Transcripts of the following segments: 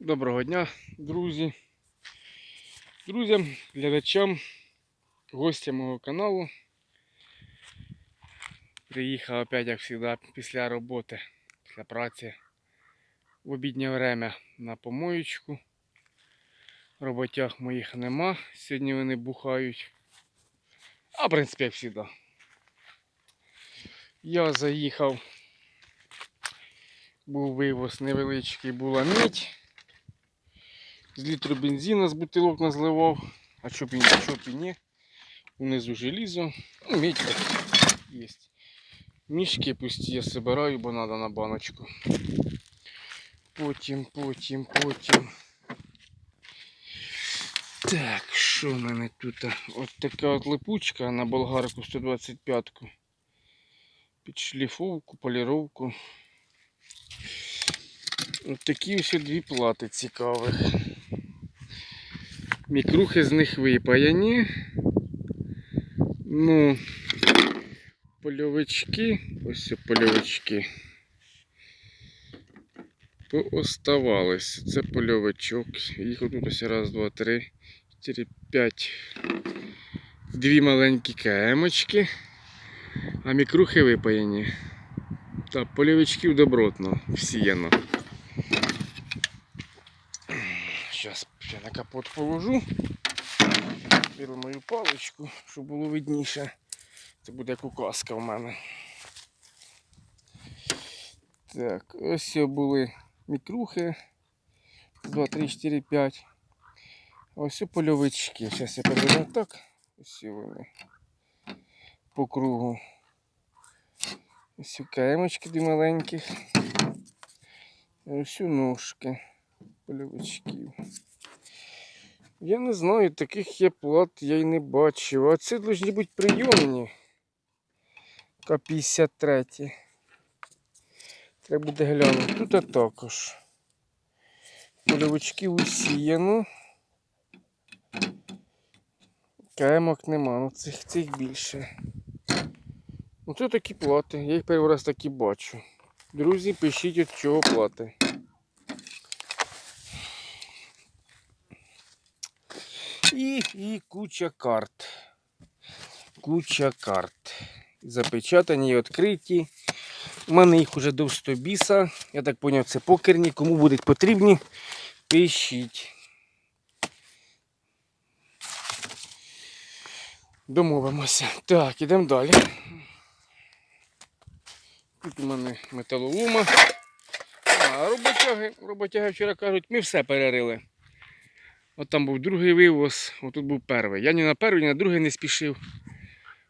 Доброго дня, друзі. Друзям, глядачам, гостям мого каналу. Приїхав опять, як завжди, після роботи, після праці в обіднє время на помоєчку. Роботяг моїх нема. Сьогодні вони бухають. А в принципі, як завжди. Я заїхав. Був вивоз невеличкий, була мідь. З літру бензина з бутилок назливав. А що б і, що б і ні. Унизу желізо. Ну, так є. Мішки пусті я собираю, бо треба на баночку. Потім, потім, потім. Так, що в мене тут? От така от липучка на болгарку 125-ку. Під шліфовку, поліровку. От такі ось дві плати цікавих. Мікрухи з них випаяні. Ну, польовички, ось польовички. Пооставалися. Це польовичок. Їх тут ось раз, два, три, чотири, п'ять. Дві маленькі кемочки, а мікрухи випаяні. Та польовичків добротно всіяно. Я на капот положу. Беру мою паличку, щоб було видніше. Це буде як указка в мене. Так, ось були мікрухи. 2, 3, 4, 5. Ось польовички. Зараз я поверну так. Ось вони. По кругу. Ось каємочки дві маленьких. Ось ножки польовичків. Я не знаю, таких є плат я й не бачив. А це повинні бути прийомні. К-53. Треба буде глянути. Тут також. Польовички усіяно. Каємок нема, ну цих, цих більше. Ну це такі плати. Я їх перший раз такі бачу. Друзі, пишіть від чого плати. І, і куча карт. Куча карт. Запечатані і відкриті. У мене їх уже до 100 біса. Я так зрозумів, це покерні. Кому будуть потрібні, пишіть. Домовимося. Так, ідемо далі. Тут у мене металолома. А роботяги, роботяги вчора кажуть, ми все перерили. От там був другий вивоз, отут був перший. Я ні на перший, ні на другий не спішив.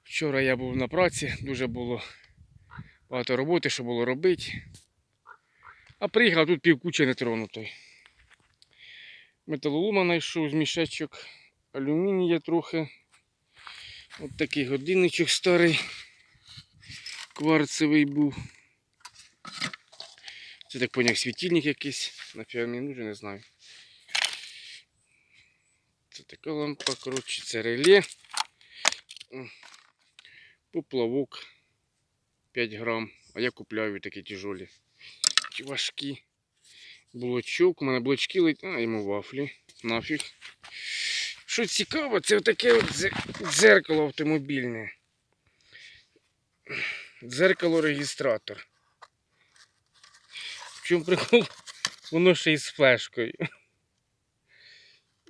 Вчора я був на праці, дуже було багато роботи, що було робити. А приїхав тут півкуча нетронутої. Металолома знайшов з мішечок, алюмінія трохи. От такий годинничок старий, кварцевий був. Це так поняв світильник якийсь, на фірмі нужен, не знаю. Така лампа, коротше, це реле. Поплавок 5 грам. А я купляю такі тяжолі. Важкі. Блочок. У мене блочки летять. А, йому вафлі. Нафіг. Що цікаво, це таке от дзеркало автомобільне. Дзеркало реєстратор. В чому прикол? Воно ще із флешкою.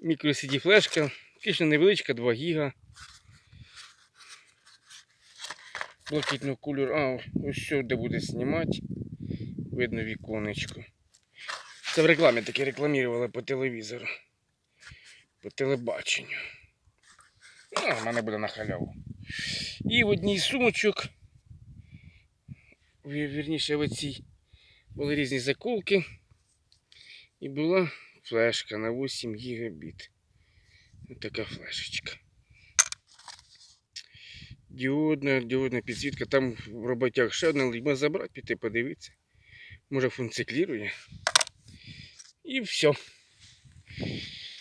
Мікро-CD флешка, фактично невеличка, 2 гіга. Блакитного кольору. А, ось що де буде знімати. Видно віконечко. Це в рекламі таке рекламували по телевізору. По телебаченню. А, в мене буде на халяву. І в одній сумочок. ві- Вірніше в оцій були різні заколки. І була флешка на 8 гігабіт. Ось така флешечка. Діодна, діодна підсвітка. Там в роботях ще одна можна забрати, піти подивитися. Може функціклірує. І все.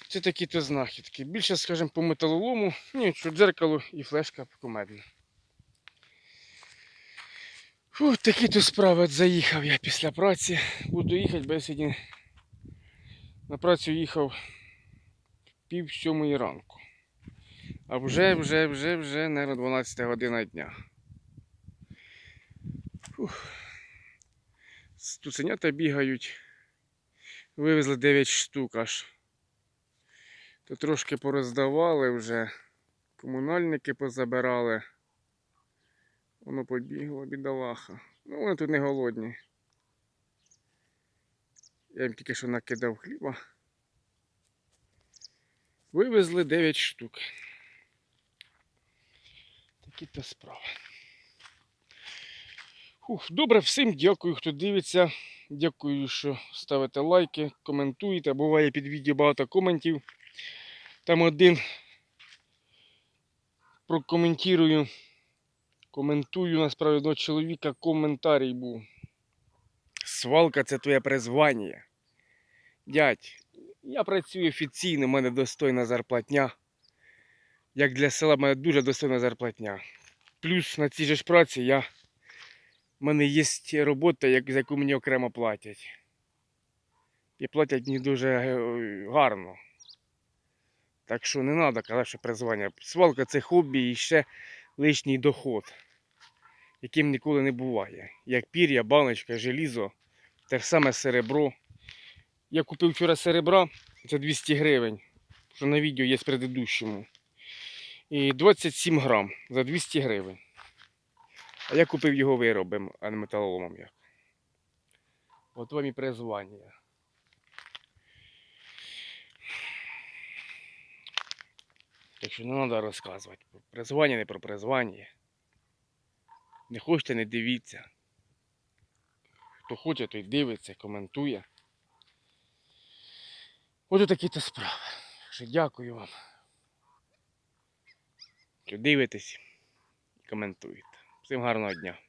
Це такі то знахідки. Більше, скажімо, по металолому. Ні, що дзеркало і флешка кумедна. Фу, такі то справи заїхав я після праці. Буду їхати, бо я сьогодні На працю їхав пів сьомої ранку. А вже, вже, вже, вже, наверное, 12 година дня. Фух. Цуценята бігають. Вивезли 9 штук аж. То трошки пороздавали вже. Комунальники позабирали. Воно побігло, бідолаха. Ну, вони тут не голодні. Я їм тільки що накидав хліба. Вивезли 9 штук. Такі то справи. Фух, добре, всім дякую, хто дивиться. Дякую, що ставите лайки, коментуєте. Буває під відео багато коментів. Там один прокоментую. Коментую насправді одного чоловіка коментарій був. Свалка це твоє призвання. Дядь, я працюю офіційно, в мене достойна зарплатня. Як для села, в мене дуже достойна зарплатня. Плюс на цій же ж праці я. в мене є робота, як- за яку мені окремо платять. І платять мені дуже е, гарно. Так що не треба казати, що призвання. Свалка це хобі і ще лишній доход, яким ніколи не буває. Як пір'я, баночка, желізо, те саме серебро. Я купив вчора серебра за 200 гривень, що на відео є з предыдущому. І 27 грам за 200 гривень. А я купив його виробом, а не металоломом як. От вам і призвання. Так що не треба розказувати. Про призвання, не про призвання. Не хочете, не дивіться. Хто хоче, той дивиться, коментує. Ось такі то справи. Дякую вам. Що дивитесь і коментуєте. Всім гарного дня.